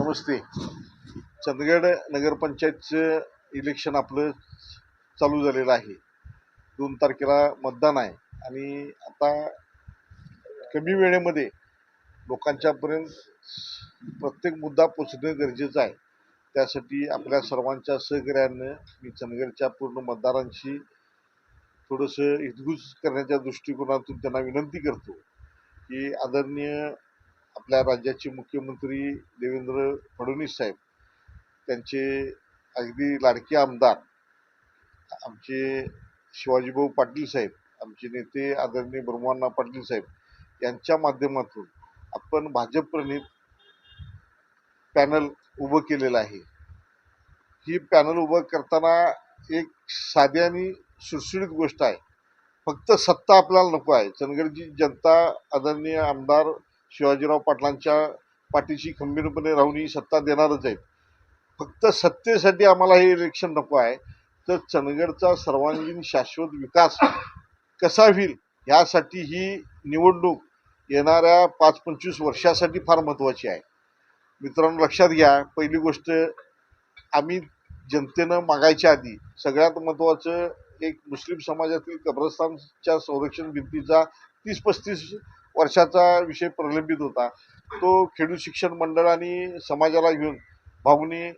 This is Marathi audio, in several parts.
नमस्ते. चंदगड नगरपंचायतचं इलेक्शन आपलं चालू झालेलं आहे. दोन तारखेला मतदान आहे. आणि आता कमी वेळेमध्ये लोकांच्यापर्यंत प्रत्येक मुद्दा पोचणं गरजेचं आहे. त्यासाठी आपल्या सर्वांच्या सहकार्यानं मी चंदगडच्या पूर्ण मतदारांशी थोडंसं हितगुज करण्याच्या दृष्टिकोनातून त्यांना विनंती करतो की आदरणीय आपल्या राज्याचे मुख्यमंत्री देवेंद्र फडणवीस साहेब त्यांचे अगदी लाडके आमदार आमचे शिवाजीभाऊ पाटील साहेब आमचे नेते आदरणीय ब्रह्मांना पाटील साहेब यांच्या माध्यमातून आपण भाजप प्रणित पॅनल उभं केलेलं आहे. ही पॅनल उभं करताना एक साधी आणि सुटसुटीत गोष्ट आहे. फक्त सत्ता आपल्याला नको आहे. चंदगडची जनता आदरणीय आमदार शिवाजीराव पाटलांच्या पाठीशी खंबीरपणे राहून ही सत्ता देणारच आहेत. फक्त सत्तेसाठी आम्हाला हे इलेक्शन नको आहे. तर चंदगडचा सर्वांगीण शाश्वत विकास कसा होईल ह्यासाठी ही निवडणूक येणाऱ्या पाच पंचवीस वर्षासाठी फार महत्त्वाची आहे. मित्रांनो लक्षात घ्या पहिली गोष्ट आम्ही जनतेनं मागायच्या आधी सगळ्यात महत्त्वाचं एक मुस्लिम समाजातील कब्रस्तानच्या संरक्षण भिंतीचा तीस पस्तीस वर्षाचा विषय प्रलंबित होता. तो खेडू शिक्षण मंडळ आणि समाजाला घेऊन भाऊनी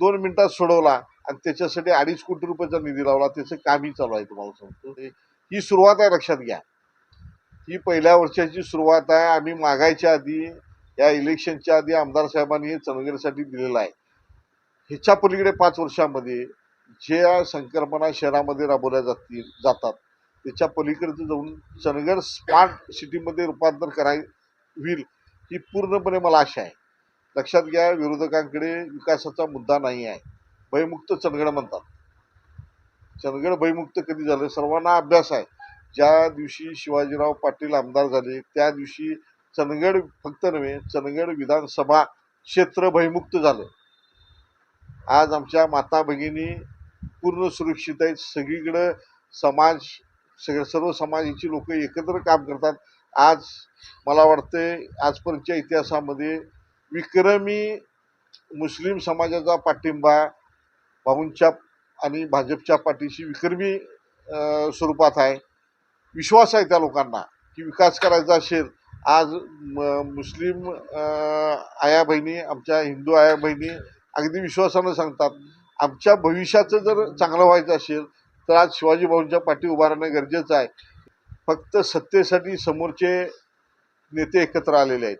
दोन मिनिटात सोडवला आणि त्याच्यासाठी अडीच कोटी रुपयाचा निधी लावला. त्याचं कामही चालू आहे तुम्हाला सांगतो. ही सुरुवात आहे लक्षात घ्या. ही पहिल्या वर्षाची सुरुवात आहे. आम्ही मागायच्या आधी या इलेक्शनच्या आधी आमदार साहेबांनी हे चंदगडसाठी दिलेलं आहे. ह्याच्या पलीकडे पाच वर्षामध्ये ज्या संकल्पना शहरामध्ये राबवल्या जातील जातात त्याच्या पलीकडे जाऊन चंदगड स्मार्ट सिटीमध्ये रूपांतर कराय होईल ही पूर्णपणे मला आशा आहे. लक्षात घ्या विरोधकांकडे विकासाचा मुद्दा नाही आहे. भयमुक्त चंदगड म्हणतात. चंदगड भयमुक्त कधी झालं? सर्वांना अभ्यास आहे. ज्या दिवशी शिवाजीराव पाटील आमदार झाले त्या दिवशी चंदगड फक्त नव्हे चंदगड विधानसभा क्षेत्र भयमुक्त झालं. आज आमच्या माता भगिनी पूर्ण सुरक्षित आहेत. सगळीकडं समाज सगळे सर्व समाजाची लोक एकत्र काम करतात. आज मला वाटते आजपर्यंतच्या इतिहासामध्ये विक्रमी मुस्लिम समाजाचा पाठिंबा भाऊंच्या आणि भाजपच्या पाठीशी विक्रमी स्वरूपात आहे. विश्वास आहे त्या लोकांना की विकास करायचा असेल. आज म मुस्लिम आया बहिणी आमच्या हिंदू आया बहिणी अगदी विश्वासानं सांगतात. आमच्या भविष्याचं जर चांगलं व्हायचं असेल तर आज शिवाजी भाऊंच्या पाठी उभा राहणं गरजेचं आहे. फक्त सत्तेसाठी समोरचे नेते एकत्र आलेले आहेत.